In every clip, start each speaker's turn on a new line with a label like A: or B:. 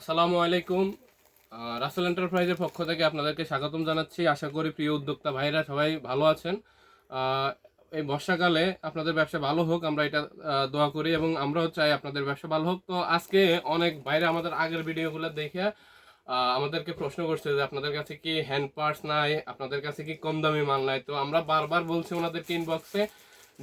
A: আসসালামু আলাইকুম। রাসেল এন্টারপ্রাইজের পক্ষ থেকে আপনাদেরকে স্বাগতম জানাচ্ছি। আশা করি প্রিয় উদ্যোক্তা ভাইরা সবাই ভালো আছেন। এই বর্ষাকালে আপনাদের ব্যবসা ভালো হোক, আমরা এটা দোয়া করি এবং আমরাও চাই আপনাদের ব্যবসা ভালো হোক। তো আজকে অনেক বাইরে আমাদের আগের ভিডিওগুলো দেখে আমাদেরকে প্রশ্ন করছে যে আপনাদের কাছে কি হ্যান্ড পার্টস নাই? আপনাদের কাছে কি কম দামি মাল নাই? তো আমরা বারবার বলছি ওনাদেরকে ইনবক্সে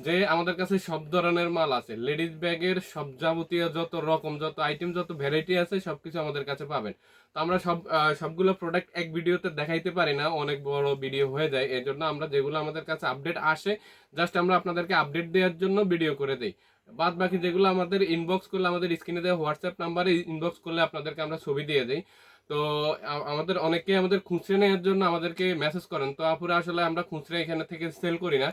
A: যে আমাদের কাছে সব ধরনের মাল আছে। লেডিস ব্যাগের সব যাবতীয় যত রকম, যত আইটেম যত ভ্যারাইটি আছে, সবকিছু আমাদের কাছে পাবেন। তো আমরা সব সবগুলো প্রোডাক্ট এক ভিডিওতে দেখাইতে পারি না, অনেক বড় ভিডিও হয়ে যায়। এর জন্য আমরা যেগুলো আমাদের কাছে আপডেট আসে জাস্ট আমরা আপনাদেরকে আপডেট দেওয়ার জন্য ভিডিও করে দিই। বাদ বাকি যেগুলো আমাদের ইনবক্স করলে, আমাদের স্ক্রিনে দেওয়া হোয়াটসঅ্যাপ নাম্বারে ইনবক্স করলে আপনাদেরকে আমরা ছবি দিয়ে দিই। তো আমাদের অনেকে আমাদের খুচরে নেওয়ার জন্য আমাদেরকে মেসেজ করেন। তো আপুরা আসলে আমরা খুচরা এখানে থেকে সেল করি না।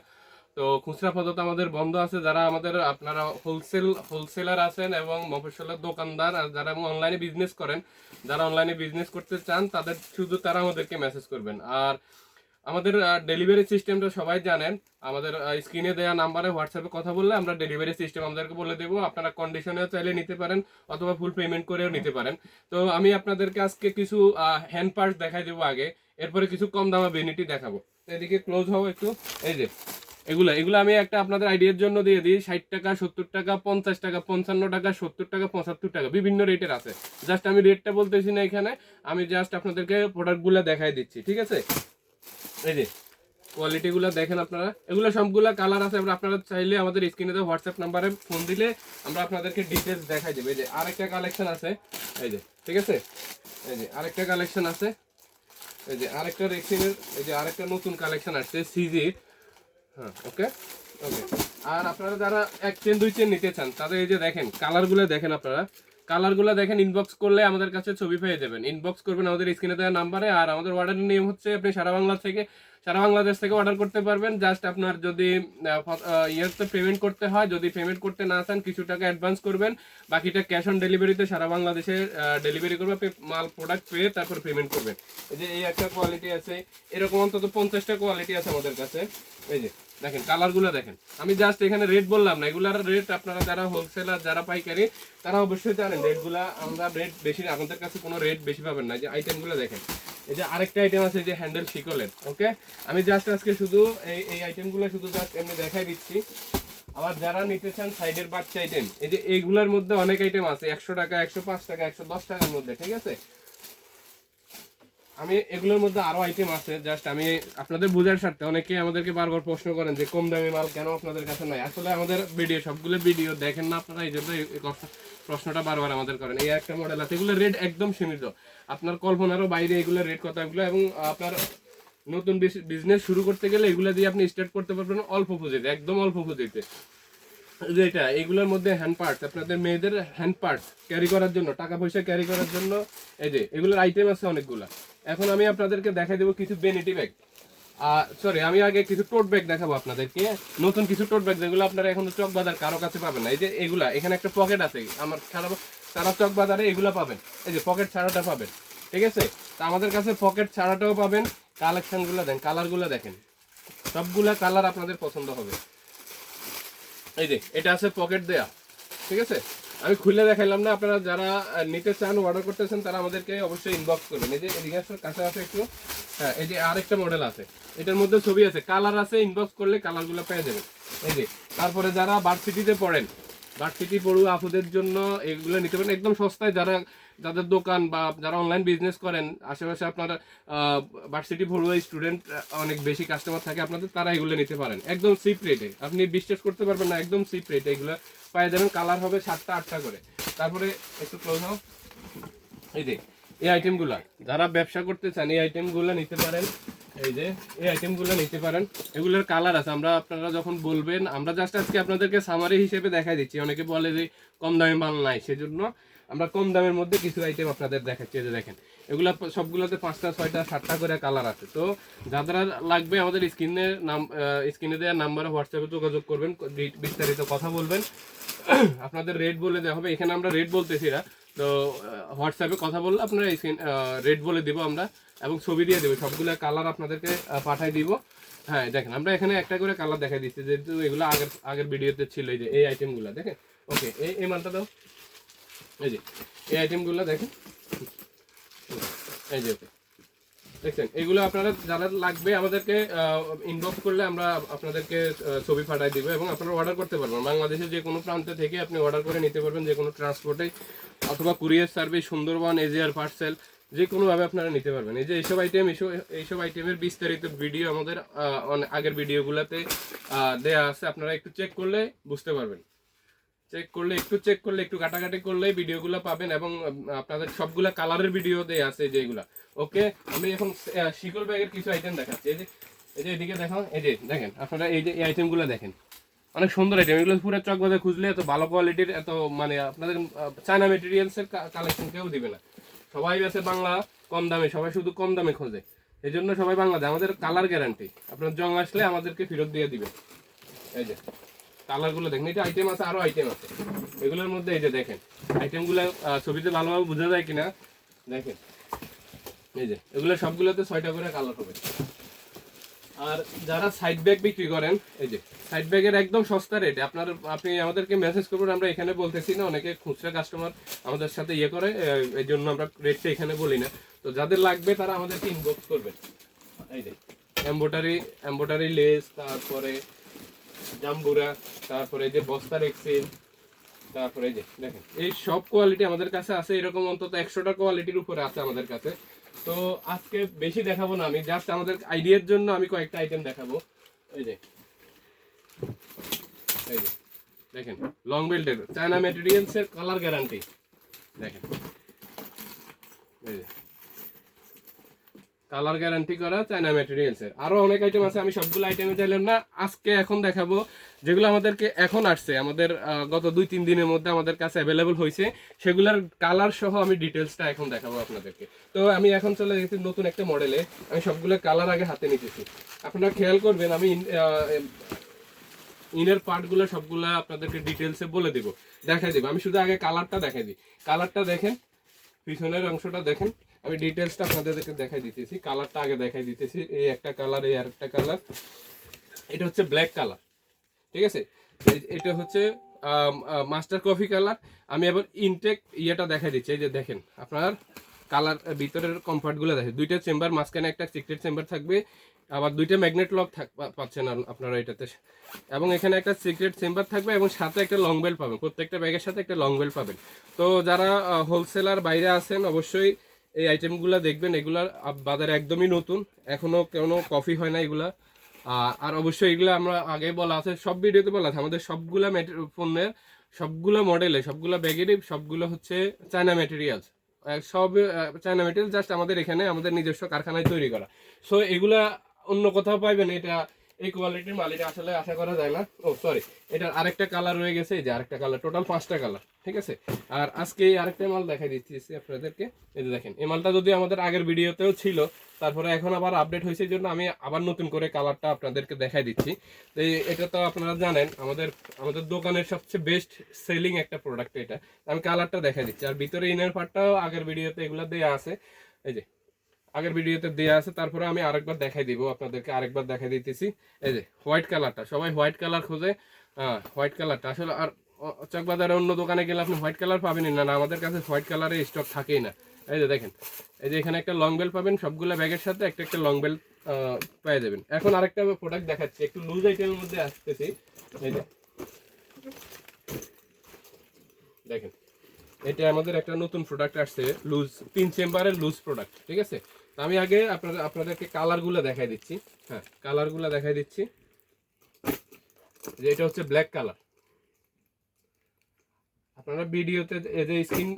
A: তো খুচরা পদ্ধতি আমাদের বন্ধ আছে, যারা আমাদের আপনারা হোলসেল হোলসেলার আছেন এবং মফস্বলের দোকানদার আর যারা অনলাইনে বিজনেস করেন, যারা অনলাইনে বিজনেস করতে চান, তাদের শুধু তারা আমাদেরকে মেসেজ করবেন। আর আমাদের ডেলিভারি সিস্টেমটা সবাই জানেন। আমাদের স্ক্রিনে দেওয়া নাম্বারে হোয়াটসঅ্যাপে কথা বললে আমরা ডেলিভারি সিস্টেম আমাদেরকে বলে দেবো। আপনারা কন্ডিশনেও চাইলে নিতে পারেন অথবা ফুল পেমেন্ট করেও নিতে পারেন। তো আমি আপনাদেরকে আজকে কিছু হ্যান্ড পার্টস দেখাই দেবো আগে। এরপরে কিছু কম দামা বেনিটি দেখাবো। এদিকে ক্লোজ হব একটু। এই যে এগুলো এগুলো আমি একটা আপনাদের আইডিয়ার জন্য দিয়ে দিই। ষাট টাকা, সত্তর টাকা, পঞ্চাশ টাকা, পঞ্চান্ন টাকা, সত্তর টাকা, পঁচাত্তর টাকা, বিভিন্ন রেটের আছে। জাস্ট আমি রেটটা বলতেছি না এখানে, আমি জাস্ট আপনাদেরকে প্রোডাক্টগুলো দেখাই দিচ্ছি, ঠিক আছে? এই যে কোয়ালিটিগুলো দেখেন আপনারা। এগুলো সবগুলো কালার আছে, এবার আপনারা চাইলে আমাদের স্ক্রিনে হোয়াটসঅ্যাপ নাম্বারে ফোন দিলে আমরা আপনাদেরকে ডিটেলস দেখাই দেবো। এই যে, আরেকটা কালেকশন আছে, এই যে, ঠিক আছে? এই যে, আরেকটা কালেকশন আছে, এই যে, আরেকটা রেক্সিনের এই যে, আরেকটা নতুন কালেকশন আসছে সিজির হ্যাঁ ওকে ওকে আর আপনারা যারা এক চেন দুই চেন নিতে চান, তাদের এই যে দেখেন কালারগুলো দেখেন আপনারা। কালারগুলো দেখেন ইনবক্স করলে আমাদের কাছে ছবি পেয়ে যাবেন। ইনবক্স করবেন আমাদের স্ক্রিনে দেওয়া নাম্বারে আর আমাদের অর্ডারের নিয়ম হচ্ছে, আপনি সারা বাংলা থেকে, সারা বাংলাদেশ থেকে অর্ডার করতে পারবেন। জাস্ট আপনার যদি ইয়েতে পেমেন্ট করতে হয়, যদি পেমেন্ট করতে না চান, কিছু টাকা অ্যাডভান্স করবেন। বাকিটা ক্যাশ অন ডেলিভারিতে সারা বাংলাদেশে ডেলিভারি করবে আপনি মাল প্রোডাক্ট পেয়ে তারপর পেমেন্ট করবেন। এই যে এই একটা কোয়ালিটি আছে, এরকম অন্তত পঞ্চাশটা কোয়ালিটি আছে আমাদের কাছে। এই যে, দেখেন কালারগুলো দেখেন। আমি জাস্ট এখানে রেট বললাম না, এগুলার রেট আপনারা যারা হোলসেলার যারা পাইকারি, তারা অবশ্যই জানেন রেটগুলা আমরা রেট বেশি, আমাদের কাছে কোনো রেট বেশি পাবেন না। যে আইটেমগুলো দেখেন, এই যে আরেকটা আইটেম আছে যে হ্যান্ডেল শিকলের ওকে আমি জাস্ট আজকে শুধু এই এই আইটেমগুলো শুধু জাস্ট এমনি দেখাই দিচ্ছি। আবার যারা নিতে চান সাইডের বাচ্চা আইটেম এই যে এইগুলোর মধ্যে অনেক আইটেম আছে, একশো টাকা, একশো পাঁচ টাকা, একশো দশ টাকার মধ্যে, ঠিক আছে? আমি এগুলোর মধ্যে আরও আইটেম আছে জাস্ট আমি আপনাদের বোঝার স্বার্থে অনেকে আমাদেরকে বারবার প্রশ্ন করেন যে কম দামি মাল কেন আপনাদের কাছে নাই? আসলে আমাদের ভিডিও সবগুলো ভিডিও দেখেন না আপনারা এই জন্য প্রশ্নটা বারবার আমাদের করেন। এই একটা মডেল আছে, এগুলো রেট একদম সীমিত। আপনার কল্পনারও বাইরে এগুলো রেট কথাগুলো এবং আপনার নতুন বিজনেস শুরু করতে গেলে এগুলো দিয়ে আপনি স্টার্ট করতে পারবেন অল্প পুঁজিতে, একদম অল্প পুঁজিতে। যে এটা এগুলোর মধ্যে হ্যান্ড পার্টস আপনাদের মেয়েদের হ্যান্ড পার্টস ক্যারি করার জন্য, টাকা পয়সা ক্যারি করার জন্য, এই যে, এগুলোর আইটেম আছে অনেকগুলা। এখন আমি আপনাদেরকে দেখাই দেবো কিছু বেনিটি ব্যাগ সরি আমি আগে কিছু টোট ব্যাগ দেখাবো আপনাদেরকে। নতুন কিছু টোট ব্যাগ যেগুলো আপনারা এখন চক বাজার কারও কাছে পাবেন না। এই যে এগুলা, এখানে একটা পকেট আছে। আমার সারা সারা চক বাজারে এগুলা পাবেন। এই যে পকেট ছাড়াটা পাবেন। ঠিক আছে? তা আমাদের কাছে পকেট ছাড়াটাও পাবেন। কালেকশনগুলো দেন কালারগুলো দেখেন। সবগুলা কালার আপনাদের পছন্দ হবে। এই যে, এটা আছে পকেট দেয়া। ঠিক আছে? আমি খুলে দেখাইলাম না, আপনারা যারা নিতে চান অর্ডার করতে চান, তারা আমাদেরকে অবশ্যই ইনবক্স করবেন। এই যে এদিকে কাছে আছে একটু হ্যাঁ এই যে আরেকটা মডেল আছে। এটার মধ্যে ছবি আছে। কালার আছে ইনবক্স করলে কালারগুলো পেয়ে যাবেন। এই যে, তারপরে যারা ভার্সিটিতে পড়েন ভার্সিটি পড়ুয়া আপুদের জন্য এগুলো নিতে পারেন। একদম সস্তায় যারা যাদের দোকান বা যারা অনলাইন বিজনেস করেন, আশেপাশে আপনার ভার্সিটি ভরুয়া স্টুডেন্ট অনেক বেশি কাস্টমার থাকে, আপনাদের তারা এগুলো নিতে পারেন। একদম সিপ রেটে আপনি বিশ্বাস করতে পারবেন না, একদম চিপ রেটে এগুলো। পায়ে যাবেন কালার হবে সাতটা, আটটা করে। তারপরে একটু ক্লোজ হও। এই যে, এই আইটেমগুলা যারা ব্যবসা করতে চান, এই আইটেমগুলো নিতে পারেন। এই যে, এই আইটেমগুলো নিতে পারেন। এগুলোর কালার আছে। আমরা আপনারা যখন বলবেন, আমরা জাস্ট আজকে আপনাদেরকে সামারি হিসেবে দেখাই দিচ্ছি। অনেকে বলে যে কম দামে মাল নাই, সেজন্য আমরা কম দামের মধ্যে কিছু আইটেম আপনাদের দেখাচ্ছি যে দেখেন। এগুলো সবগুলোতে পাঁচটা, ছয়টা, সাতটা করে কালার আছে। তো যারা লাগবে আমাদের স্ক্রিনে নাম স্ক্রিনে দেওয়া নাম্বারে হোয়াটসঅ্যাপে যোগাযোগ করবেন বিস্তারিত কথা বলবেন। আপনাদের রেট বলে দেওয়া হবে। এখানে আমরা রেট বলতেছি না। তো হোয়াটসঅ্যাপে কথা বললে আপনারা স্ক্রিন রেট বলে দিব আমরা এবং ছবি দিয়ে দেবো। সবগুলো কালার আপনাদেরকে পাঠাই দিব। হ্যাঁ দেখেন, আমরা এখানে একটা করে কালার দেখাই দিচ্ছি। যেহেতু এগুলো আগের আগের ভিডিওতে ছিল এই যে, এই আইটেমগুলো দেখেন। ওকে এই এই মালটা দাও। এই যে, এই আইটেমগুলো দেখেন। এই যে দেখছেন? এগুলো আপনারা যারা লাগবে আমাদেরকে ইনবক্স করলে আমরা আপনাদেরকে ছবি পাঠাই দিব এবং আপনারা অর্ডার করতে পারবেন। বাংলাদেশের যে কোনো প্রান্ত থেকে আপনি অর্ডার করে নিতে পারবেন, যে কোনো ট্রান্সপোর্টে অথবা courier service Sundarban, AGR parcel যে কোনোভাবে আপনারা নিতে পারবেন। এই যে এইসব আইটেম এইসব এইসব আইটেমের বিস্তারিত ভিডিও আমাদের আগের ভিডিওগুলোতে দেয়া আছে। আপনারা একটু চেক করলে বুঝতে পারবেন। চেক করলে, একটু চেক করলে, একটু কাটাকাটি করলে ভিডিওগুলো পাবেন এবং আপনাদের সবগুলা কালারের ভিডিও দেয়া আছে যেগুলা ওকে আমি এখন শিকল ব্যাগের কিছু আইটেম দেখাচ্ছি। এই যে এই যে এদিকে দেখো, এই যে দেখেন, আপনারা এই যে এই আইটেমগুলো দেখেন। অনেক সুন্দর আইটেম এগুলো পুরো চক বাজার খুঁজলে এত ভালো কোয়ালিটির এত মানে আপনাদের চায়না মেটেরিয়ালসের কালেকশন কেউ দিবে না। সবাই আছে বাংলা কম দামে, সবাই শুধু কম দামে খোঁজে। এই জন্য সবাই বাংলা দেয় আমাদের কালার গ্যারান্টি আপনার জং আসলে আমাদেরকে ফেরত দিয়ে দিবে। এই যে। কালারগুলো দেখেন এটা আইটেম আছে, আরও আইটেম আছে। এগুলোর মধ্যে এই যে দেখেন আইটেমগুলো ছবিতে ভালোভাবে বোঝা যায় কিনা, দেখেন। এই যে, এগুলো সবগুলোতে ছয়টা করে কালার হবে। আর যারা সাইড ব্যাগ বিক্রি করেন, এই যে সাইড ব্যাগের একদম সস্তা রেট আপনার, আপনি আমাদেরকে মেসেজ করবেন, আমরা এখানে বলতেছি না, অনেকে খুচরা কাস্টমার আমাদের সাথে ইয়ে করে এই জন্য আমরা রেটটা এখানে বলি না। তো যাদের লাগবে, তারা আমাদেরকে ইনবক্স করবেন। এই যে এম্বোটারি এম্বোটারি লেস তারপরে জাম্বুরা, তারপরে যে বস্তার এক্সেল তারপরে যে দেখেন, এই সব কোয়ালিটি আমাদের কাছে আছে, এরকম অন্তত একশোটা কোয়ালিটির উপরে আছে আমাদের কাছে। তো আজকে বেশি দেখাবো না আমি জাস্ট আমাদের আইডিয়ার জন্য আমি কয়েকটা আইটেম দেখাবো। এই যে এই যে, দেখেন লং বেল্টের চায়না ম্যাটেরিয়ালস এর কালার গ্যারান্টি দেখেন, এই যে কালার গ্যারান্টি করা চায়না ম্যাটেরিয়ালস এর। আরও অনেক আইটেম আছে, আমি সবগুলো আইটেমে চাইলাম না। আজকে এখন দেখাবো যেগুলো আমাদেরকে এখন আসছে। আমাদের গত দুই তিন দিনের মধ্যে আমাদের কাছে অ্যাভেলেবল হয়েছে। সেগুলোর কালার সহ আমি ডিটেলসটা এখন দেখাবো আপনাদেরকে। তো আমি এখন চলে গেছি নতুন একটা মডেলে আমি সবগুলো কালার আগে হাতে নিতেছি। আপনারা খেয়াল করবেন, আমি ইনার পার্টগুলো সবগুলো আপনাদেরকে ডিটেলসে বলে দিব। দেখাই দিব। আমি শুধু আগে কালারটা দেখাই দিই। কালারটা দেখেন, পিছনের অংশটা দেখেন। আমি ডিটেলসটা আপনাদেরকে দেখাই দিতেছি কালারটা আগে দেখাই দিতেছি এই একটা কালার এই আরেকটা কালার এটা হচ্ছে ব্ল্যাক কালার ঠিক আছে? এই- এটা হচ্ছে মাস্টার কফি কালার আমি এবার ইনটেক ইয়েটা দেখাই দিচ্ছি এই যে দেখেন আপনার কালার ভিতরের কমফর্টগুলো দেখেন। দুইটা চেম্বার মাঝখানে একটা সিক্রেট চেম্বার থাকবে আবার দুইটা ম্যাগনেট লক থাক পাচ্ছেন আর আপনারা এটাতে। এবং এখানে একটা সিক্রেট চেম্বার থাকবে এবং সাথে একটা লং বেল পাবেন। প্রত্যেকটা ব্যাগের সাথে একটা লং বেল পাবেন। তো যারা হোলসেলার বাইরে আছেন অবশ্যই এই আইটেমগুলো দেখবেন এগুলার বাজারে একদমই নতুন। এখনও কোনো কফি হয় না এগুলা। আর অবশ্যই এগুলো আমরা আগে বলা আছে, সব ভিডিওতে বলা আছে। আমাদের সবগুলা পণ্যের সবগুলো মডেলে সবগুলো ব্যাগেরই সবগুলো হচ্ছে চায়না ম্যাটেরিয়ালস সব চায়না মেটেরিয়াল জাস্ট আমাদের এখানে, আমাদের নিজস্ব কারখানায় তৈরি করা। সো এগুলা অন্য কোথাও পাইবেন, এটা এই কোয়ালিটির মাল এটা আসলে আশা করা যায় না। ও সরি এটার আরেকটা কালার রয়ে গেছে, এই যে আরেকটা কালার টোটাল পাঁচটা কালার ঠিক আছে? আর আজকে আরেকটা মাল দেখাই দিচ্ছি আপনাদেরকে। এই যে দেখেন, এই মালটা যদি আমাদের আগের ভিডিওতেও ছিল, তারপরে এখন আবার আপডেট হয়েছে জন্য আমি আবার নতুন করে কালারটা আপনাদেরকে দেখাই দিচ্ছি। তো এটা তো আপনারা জানেন, আমাদের আমাদের দোকানের সবচেয়ে বেস্ট সেলিং একটা প্রোডাক্ট এটা। আমি কালারটা দেখাই দিচ্ছি। আর ভিতরে ইনার পার্টটাও আগের ভিডিওতে এগুলো দেয়া আছে। এই যে, আগের ভিডিওতে দেয়া আছে, তারপরে আমি আরেকবার দেখাই দিব আপনাদেরকে, আরেকবার দেখাই দিতেছি। এই যে হোয়াইট কালারটা সবাই হোয়াইট কালার খোঁজে। হ্যাঁ হোয়াইট কালারটা আসলে আর চকবাজারে অন্য দোকানে গেলে আপনি হোয়াইট কালার পাবেনই না আমাদের কাছে হোয়াইট কালারের স্টক থাকেই না। এই যে দেখেন, এই যে এখানে একটা লং বেল পাবেন, সবগুলো ব্যাগের সাথে একটা একটা লং বেল পেয়ে যাবেন। এখন আরেকটা প্রোডাক্ট দেখাচ্ছি, একটু লুজ আইটেমের মধ্যে আসতেছি। এই যে, দেখেন, এটা আমাদের একটা নতুন প্রোডাক্ট আসছে লুজ তিন চেম্বারের লুজ প্রোডাক্ট ঠিক আছে? তো আমি আগে আপনাদের, আপনাদেরকে কালারগুলো দেখাই দিচ্ছি। হ্যাঁ কালারগুলো দেখাই দিচ্ছি। যে এটা হচ্ছে ব্ল্যাক কালার আপনারা ভিডিওতে এই যে স্ক্রিন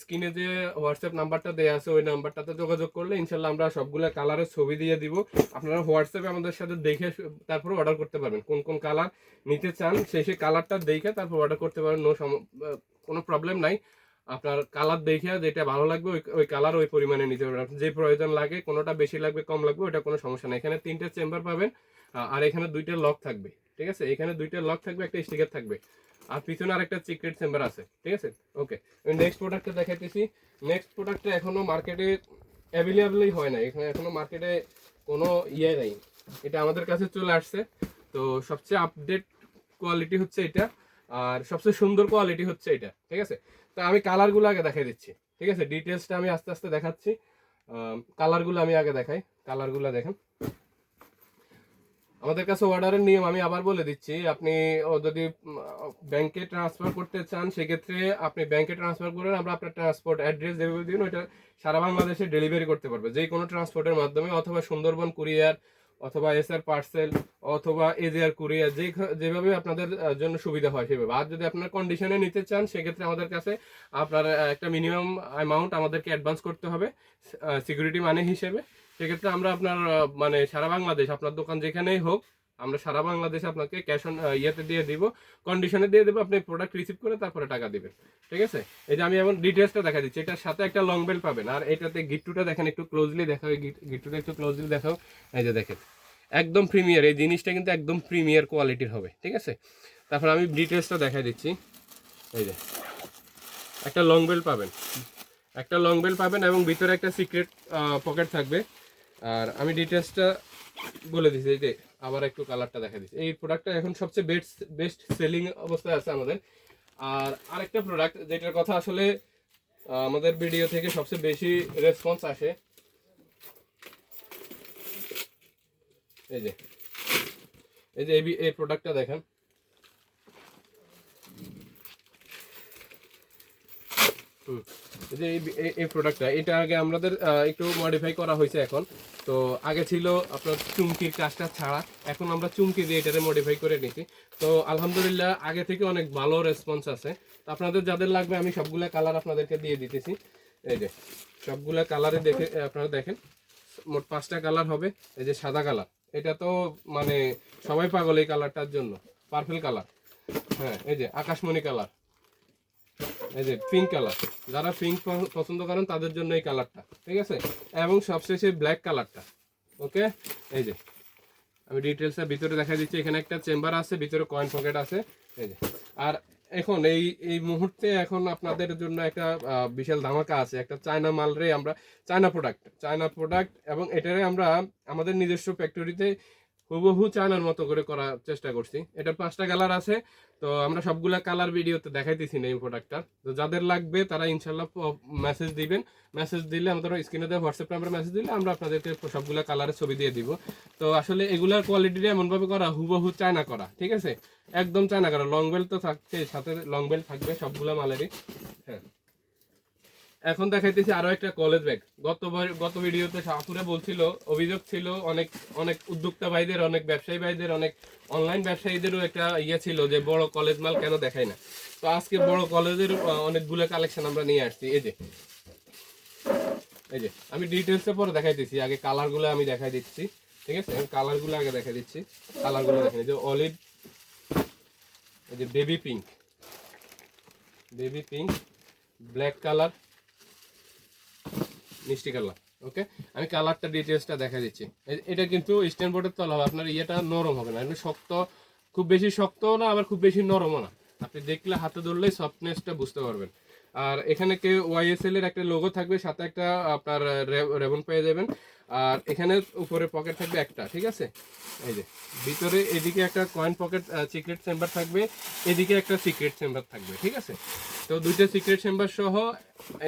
A: স্ক্রিনে যে হোয়াটসঅ্যাপ নাম্বারটা দেওয়া আছে, ওই নাম্বারটাতে যোগাযোগ করলে ইনশাল্লাহ আমরা সবগুলো কালারের ছবি দিয়ে দিব। আপনারা হোয়াটসঅ্যাপে আমাদের সাথে দেখে তারপর অর্ডার করতে পারবেন। কোন কোন কালার নিতে চান, সেই সেই কালারটা দেখে তারপর অর্ডার করতে পারেন নো কোনো প্রবলেম নাই। আপনার কালার দেখে যেটা ভালো লাগবে, ওই ওই কালার ওই পরিমাণে নিতে পারবেন। যে প্রয়োজন লাগে, কোনোটা বেশি লাগবে, কম লাগবে ওটা কোনো সমস্যা নেই। এখানে তিনটে চেম্বার পাবেন আর এখানে দুইটা লক থাকবে, ঠিক আছে? এখানে দুইটা লক থাকবে, একটা স্টিকার থাকবে। আর পিছনে আরেকটা সিক্রেট চেম্বার আছে, ঠিক আছে? ওকে নেক্সট প্রোডাক্টটা দেখাইতেছি। নেক্সট প্রোডাক্টটা এখনও মার্কেটে অ্যাভেলেবলই হয় না এখানে, এখনও মার্কেটে কোনো ইয়ে নেই। এটা আমাদের কাছে চলে আসছে। তো সবচেয়ে আপডেট কোয়ালিটি হচ্ছে এটা, আর সবচেয়ে সুন্দর কোয়ালিটি হচ্ছে এটা, ঠিক আছে? তো আমি কালারগুলো আগে দেখাই দিচ্ছি, ঠিক আছে? ডিটেলসটা আমি আস্তে আস্তে দেখাচ্ছি। কালারগুলো আমি আগে দেখাই। কালারগুলো দেখেন। আমাদের কাছে অর্ডারের নিয়ম আমি আবার বলে দিচ্ছি, আপনি যদি ব্যাংকে ট্রান্সফার করতে চান, সেক্ষেত্রে আপনি ব্যাংকে ট্রান্সফার করেন, আমরা আপনার ট্রান্সপোর্ট অ্যাড্রেস যেভাবে দিন, ওইটা সারা বাংলাদেশে ডেলিভারি করতে পারবে। যে কোনো ট্রান্সপোর্টের মাধ্যমে, অথবা সুন্দরবন কুরিয়ার অথবা এসআর পার্সেল অথবা এজিআর কুরিয়ার যে যেভাবে আপনাদের জন্য সুবিধা হয় সেভাবে। আর যদি আপনার কন্ডিশনে নিতে চান, সেক্ষেত্রে আমাদের কাছে আপনার একটা মিনিমাম অ্যামাউন্ট আমাদেরকে অ্যাডভান্স করতে হবে সিকিউরিটি মানি হিসেবে। সেক্ষেত্রে আমরা আপনার মানে সারা বাংলাদেশ, আপনার দোকান যেখানেই হোক, আমরা সারা বাংলাদেশে আপনাকে ক্যাশ অন ইয়েতে দিয়ে দিব কন্ডিশনে দিয়ে দেবো, আপনি প্রোডাক্ট রিসিভ করে তারপরে টাকা দিবেন। ঠিক আছে? এই যে আমি এখন ডিটেলসটা দেখা দিচ্ছি, এটার সাথে একটা লং বেল পাবেন। আর এটাতে গিট্টুটা দেখেন, একটু ক্লোজলি দেখাও গিট্টুটা একটু ক্লোজলি দেখাও। এই যে দেখেন, একদম প্রিমিয়ার এই জিনিসটা কিন্তু একদম প্রিমিয়ার কোয়ালিটির হবে। ঠিক আছে? তারপর আমি ডিটেলসটা দেখাই দিচ্ছি। এই যে, একটা লং বেল পাবেন। একটা লং বেল পাবেন এবং ভিতরে একটা সিক্রেট পকেট থাকবে। আর আমি ডিটেলসটা বলে দিচ্ছি এই যে আবার একটু কালারটা দেখা দিচ্ছি এই প্রোডাক্টটা এখন সবচেয়ে বেস্ট বেস্ট সেলিং অবস্থায় আছে আমাদের। আর আরেকটা প্রোডাক্ট যেটার কথা আসলে আমাদের ভিডিও থেকে সবচেয়ে বেশি রেসপন্স আসে। এই যে এই যে এই প্রোডাক্টটা দেখেন। হুম। যে এই প্রোডাক্টটা এটা আগে আমাদের একটু মডিফাই করা হয়েছে এখন। তো আগে ছিল আপনার চুমকির কাজটা ছাড়া, এখন আমরা চুমকি দিয়ে এটারে মডিফাই করে নিছি। তো আলহামদুলিল্লাহ, আগে থেকে অনেক ভালো রেসপন্স আছে। তো আপনাদের যাদের লাগবে, আমি সবগুলা কালার আপনাদেরকে দিয়ে দিতেছি। এই যে, সবগুলা কালারে দেখে আপনারা দেখেন। মোট পাঁচটা কালার হবে, এই যে সাদা কালার এটা তো মানে সবাই পাগল এই কালারটার জন্য। পার্পল কালার হ্যাঁ এই যে আকাশমণি কালার এই যে পিঙ্ক কালার যারা পিঙ্ক পছন্দ করেন, তাদের জন্য এই কালারটা ঠিক আছে? এবং সবশেষে ব্ল্যাক কালারটা ওকে এই যে, আমি ডিটেলসটা ভিতরে দেখা দিচ্ছি। এখানে একটা চেম্বার আছে, ভিতরে কয়েন পকেট আছে, এই যে। আর এখন এই এই মুহূর্তে এখন আপনাদের জন্য একটা বিশাল ধামাকা আছে। একটা চায়না মাল রে আমরা চায়না প্রোডাক্ট চায়না প্রোডাক্ট এবং এটারে আমরা আমাদের নিজস্ব ফ্যাক্টরিতে হুবহু চায়নার মতো করে করার চেষ্টা করছি। এটার পাঁচটা কালার আছে, তো আমরা সবগুলা কালার ভিডিওতে দেখাইতেছি না এই প্রোডাক্টটা তো যাদের লাগবে তারা ইনশাল্লাহ মেসেজ দিবেন। মেসেজ দিলে আমাদের স্ক্রিনে দেওয়া হোয়াটসঅ্যাপ নাম্বারে মেসেজ দিলে আমরা আপনাদেরকে সবগুলা কালারের ছবি দিয়ে দিব। তো আসলে এগুলার কোয়ালিটিটা এমনভাবে করা, হুবহু চায়না করা, ঠিক আছে? একদম চায়না করা। লং বেল্ট তো থাকছে সাথে লং বেল্ট থাকবে সবগুলা মালেরই। হ্যাঁ। এখন দেখাইতেছি আরও একটা কলেজ ব্যাগ গত গত ভিডিওতে সাপুরে বলছিল, অভিযোগ ছিল অনেক অনেক উদ্যোক্তা ভাইদের, অনেক ব্যবসায়ী ভাইদের, অনেক অনলাইন ব্যবসায়ীদেরও একটা ইয়ে ছিল যে বড় কলেজ মাল কেন দেখায় না। তো আজকে বড় কলেজের অনেকগুলো কালেকশন আমরা নিয়ে আসছি। এই যে। এই যে, আমি ডিটেলসে পরে দেখাইতেছি। আগে কালারগুলো আমি দেখাই দিচ্ছি। ঠিক আছে? কালারগুলো আগে দেখাই দিচ্ছি। কালারগুলো দেখেন, এই যে অলিভ এই যে baby pink baby pink black colour মিষ্টি কালার ওকে আমি কালারটা ডিটেলসটা দেখা দিচ্ছি। এটা কিন্তু স্ট্যান্ড বোর্ডের তলা হবে, আপনার ইয়েটা নরম হবে না, এমনি শক্ত, খুব বেশি শক্তও না, আবার খুব বেশি নরমও না। আপনি দেখলে হাতে ধরলেই সফটনেসটা বুঝতে পারবেন। আর এখানে কে ওয়াইএসএল এর একটা লোগো থাকবে, সাথে একটা আপনার রেবন পেয়ে যাবেন। আর এখানে উপরে পকেট থাকবে একটা, ঠিক আছে? এই যে, ভিতরে এদিকে একটা কয়েন পকেট সিক্রেট চেম্বার থাকবে, এদিকে একটা সিক্রেট চেম্বার থাকবে, ঠিক আছে? তো দুইটা সিক্রেট চেম্বার সহ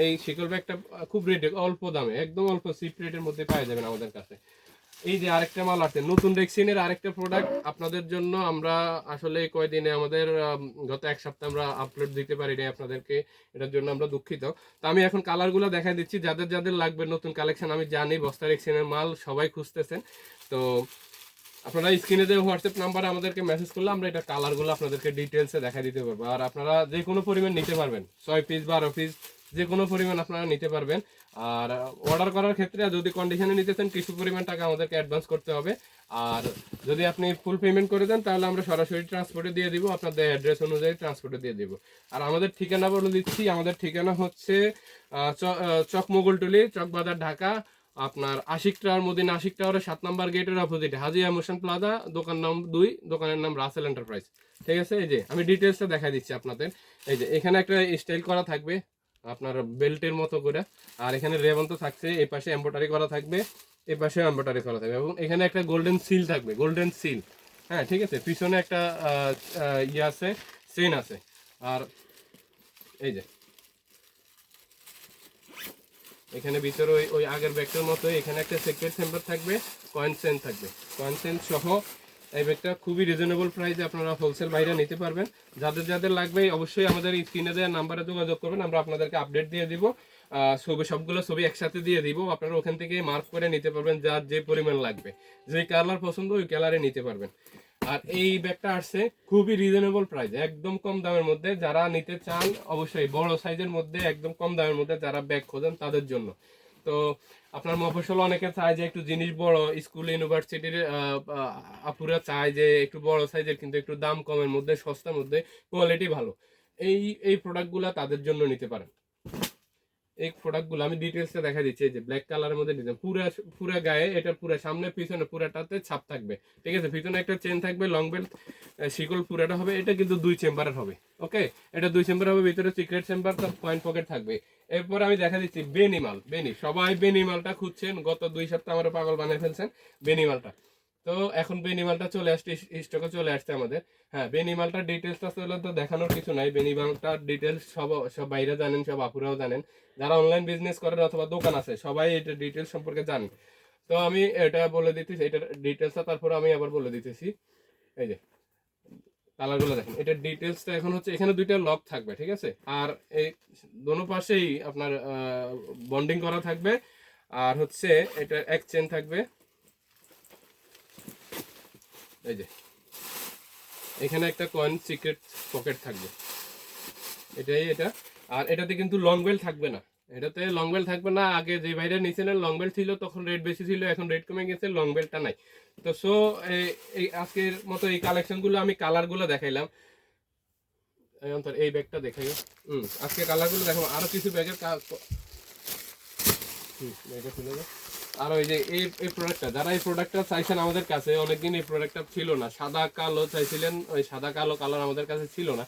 A: এই শিকল ব্যাগটা খুব রেটে অল্প দামে, একদম অল্প চিপ রেটের মধ্যে পাওয়া যাবেন আমাদের কাছে। এই যে আরেকটা মাল আছে নতুন রেক্সিনের আরেকটা প্রোডাক্ট আপনাদের জন্য আমরা আসলে কয়দিনে আমাদের গত এক সপ্তাহ আমরা আপলোড দিতে পারি পারিনি আপনাদেরকে, এটার জন্য আমরা দুঃখিত। তো আমি এখন কালারগুলো দেখা দিচ্ছি, যাদের যাদের লাগবে নতুন কালেকশন আমি জানি বস্তা রেক্সিনের মাল সবাই খুঁজতেছেন। তো আপনারা স্ক্রিনে যে হোয়াটসঅ্যাপ নাম্বারে আমাদেরকে মেসেজ করলে আমরা এটা কালারগুলো আপনাদেরকে ডিটেলসে দেখা দিতে পারব। আর আপনারা যে কোনো পরিমাণ নিতে পারবেন। ছয় পিস বারো পিস যে কোনো পরিমাণ আপনারা নিতে পারবেন। আর অর্ডার করার ক্ষেত্রে যদি কন্ডিশনে নিতে চান কিছু পরিমাণ টাকা আমাদেরকে অ্যাডভান্স করতে হবে। আর যদি আপনি ফুল পেমেন্ট করে দেন তাহলে আমরা সরাসরি ট্রান্সপোর্টে দিয়ে দিব। আপনাদের অ্যাড্রেস অনুযায়ী ট্রান্সপোর্টে দিয়ে দিব। আর আমাদের ঠিকানা বলে দিচ্ছি। আমাদের ঠিকানা হচ্ছে আহ, চ- আহ, চক মোগলটুলি চকবাজার ঢাকা। আপনার আশিক টাওয়ার মদিনা, আশিক টাওয়ারের সাত নাম্বার গেটের অপোজিট হাজিয়া মোশন প্লাজা, দোকান নাম দুই, দোকানের নাম রাসেল এন্টারপ্রাইজ ঠিক আছে? এই যে, আমি ডিটেলসটা দেখা দিচ্ছি আপনাদের। এই যে, এখানে একটা স্টাইল করা থাকবে, আপনার বেল্টের মতো করে। আর এখানে রেবন তো থাকছে, এই পাশে এম্বোটারি করা থাকবে, এই পাশে এম্বোটারি করা থাকবে এবং এখানে একটা গোল্ডেন সিল থাকবে গোল্ডেন সিল হ্যাঁ ঠিক আছে? পিছনে একটা ইয়ে আছে চেন আছে। আর এই যে এখানে ভিতরে ওই ওই আগের ব্যাগটার মতো এখানে একটা সেক্রেট চেম্বার থাকবে কয়েন সেন থাকবে। কয়েন সেন সহ এই ব্যাগটা খুবই রিজনেবল প্রাইসে আপনারা হোলসেল বাইরে নিতে পারবেন। যাদের যাদের লাগবে অবশ্যই আমাদের স্ক্রিনে দেওয়া নাম্বারে যোগাযোগ করবেন, আমরা আপনাদেরকে আপডেট দিয়ে দিব। ছবি সবগুলো ছবি একসাথে দিয়ে দিব। আপনারা ওখান থেকে মার্ক করে নিতে পারবেন, যার যে পরিমাণ লাগবে। যে কালার পছন্দ ওই কালারে নিতে পারবেন। আর এই ব্যাগটা আসছে খুবই রিজনেবল প্রাইস একদম কম দামের মধ্যে। যারা নিতে চান, অবশ্যই বড় সাইজের মধ্যে, একদম কম দামের মধ্যে যারা ব্যাগ খোঁজেন, তাদের জন্য। তো আপনার মফসল অনেকে চায় যে একটু জিনিস বড়, স্কুল ইউনিভার্সিটির আপুরা চায় যে একটু বড় সাইজের কিন্তু একটু দাম কমের মধ্যে, সস্তার মধ্যে কোয়ালিটি ভালো। এই এই প্রোডাক্টগুলো তাদের জন্য নিতে পারেন। এই প্রোডাক্টগুলো আমি ডিটেলসে দেখা দিচ্ছি যে ব্ল্যাক কালারের মধ্যে দিতে পুরা পুরা গায়ে এটা পুরো, সামনে, পিছনে, পুরাটাতে ছাপ থাকবে, ঠিক আছে? পিছনে একটা চেন থাকবে লং বেল্ট শিকল পুরাটা হবে, এটা কিন্তু দুই চেম্বারের হবে ওকে এটা দুই চেম্বার হবে, ভিতরে সিক্রেট চেম্বার তার পয়েন্ট পকেট থাকবে। এরপর আমি দেখা দিচ্ছি বেনিমাল বেনি সবাই বেনিমালটা খুঁজছেন, গত দুই সপ্তাহ আমরা পাগল বানিয়ে ফেলছেন বেনিমালটা তো এখন বেনিমালটা চলে আসছে স্টকে চলে আসছে আমাদের। হ্যাঁ বেনিমালটার ডিটেলসটা চলে তো দেখানোর কিছু নাই। বেনিমালটার ডিটেলস সব সব বাইরে জানেন, সব আপুরাও জানেন। যারা অনলাইন বিজনেস করেন অথবা দোকান আছে, সবাই এটা ডিটেলস সম্পর্কে জানেন তো আমি এটা বলে দিতেছি এটার ডিটেলসটা তারপরে আমি আবার বলে দিতেছি। এই যে কালারগুলো দেখেন। এটার ডিটেলসটা এখন হচ্ছে, এখানে দুইটা লক থাকবে, ঠিক আছে? আর এই দোনো পাশেই আপনার বন্ডিং করা থাকবে। আর হচ্ছে, এটা এক চেন থাকবে। এই যে। এখানে একটা কয়েন সিক্রেট পকেট থাকবে। এটাই এটা। আর এটাতে কিন্তু লং বেল থাকবে না। এটাতে লং বেল থাকবে না। আগে যে বাইরে নিয়েছিলেন লং বেল ছিল, তখন রেট বেশি ছিল, এখন রেট কমে গেছে লং বেলটা নাই। তো সো এই আজকের মতো এই কালেকশনগুলো আমি কালারগুলো দেখাইলাম। অন্তর, এই ব্যাগটা দেখাই। হুম, আজকে কালারগুলো দেখো, আরও কিছু ব্যাগের কাজ হুম ব্যাগে তুলে দাও। আর ওই যে এই এই প্রোডাক্টটা যারা এই প্রোডাক্টটা চাইছেন আমাদের কাছে, অনেকদিন এই প্রোডাক্টটা ছিল না। সাদা, কালো চাইছিলেন, ওই সাদা, কালো কালার আমাদের কাছে ছিল না।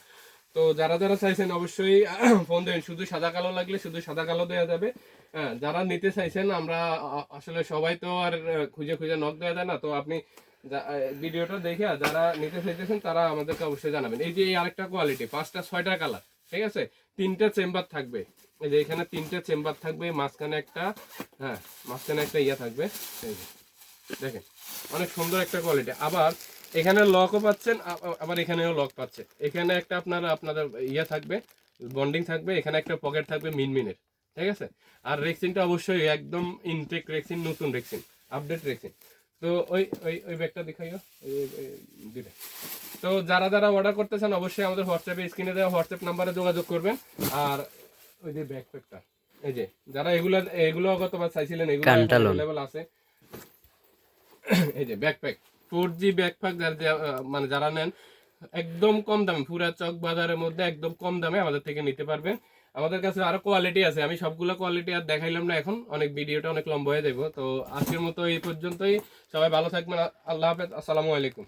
A: তো যারা যারা চাইছেন অবশ্যই ফোন দেবেন। শুধু সাদা, কালো লাগলে শুধু সাদা, কালো দেওয়া যাবে। হ্যাঁ যারা নিতে চাইছেন, আমরা আসলে সবাই তো আর খুঁজে খুঁজে নক দেওয়া যায় না। তো আপনি ভিডিওটা দেখে যারা নিতে চাইতেছেন, তারা আমাদেরকে অবশ্যই জানাবেন। এই যে এই আরেকটা কোয়ালিটি পাঁচটা, ছয়টা কালার ঠিক আছে? তিনটা চেম্বার থাকবে। এই যে এখানে তিনটা চেম্বার থাকবে, মাঝখানে একটা হ্যাঁ মাঝখানে একটা ইয়ে থাকবে। এই যে, দেখেন, অনেক সুন্দর একটা কোয়ালিটি আবার এখানে লকও পাচ্ছেন আবার এখানেও লক পাচ্ছে। এখানে একটা আপনার, আপনাদের ইয়ে থাকবে বন্ডিং থাকবে, এখানে একটা পকেট থাকবে মিনমিনের, ঠিক আছে? আর রেক্সিনটা অবশ্যই একদম ইনটেক রেক্সিন নতুন রেক্সিন আপডেট রেক্সিন তো ওই ওই ওই ব্যাগটা দেখাইও দিলে তো যারা যারা অর্ডার করতে চান অবশ্যই আমাদের হোয়াটসঅ্যাপে স্ক্রিনে দেওয়া হোয়াটসঅ্যাপ নাম্বারে যোগাযোগ করবেন। আর ওই যে ব্যাকপ্যাকটা এই যে যারা এগুলো এগুলো গতবার চাইছিলেন এগুলো অ্যাভেলেবল আছে। এই যে ব্যাকপ্যাক ফোর জি ব্যাকপ্যাক মানে যারা নেন একদম কম দামে পুরা চক বাজারের মধ্যে একদম কম দামে আমাদের থেকে নিতে পারবেন। আমাদের কাছে আরও কোয়ালিটি আছে। আমি সবগুলো কোয়ালিটি আর দেখাইলাম না এখন। অনেক ভিডিওটা অনেক লম্বা হয়ে যাব তো আজকের মতো এই পর্যন্তই। সবাই ভালো থাকবেন। আল্লাহ হাফেজ। আসসালামু আলাইকুম।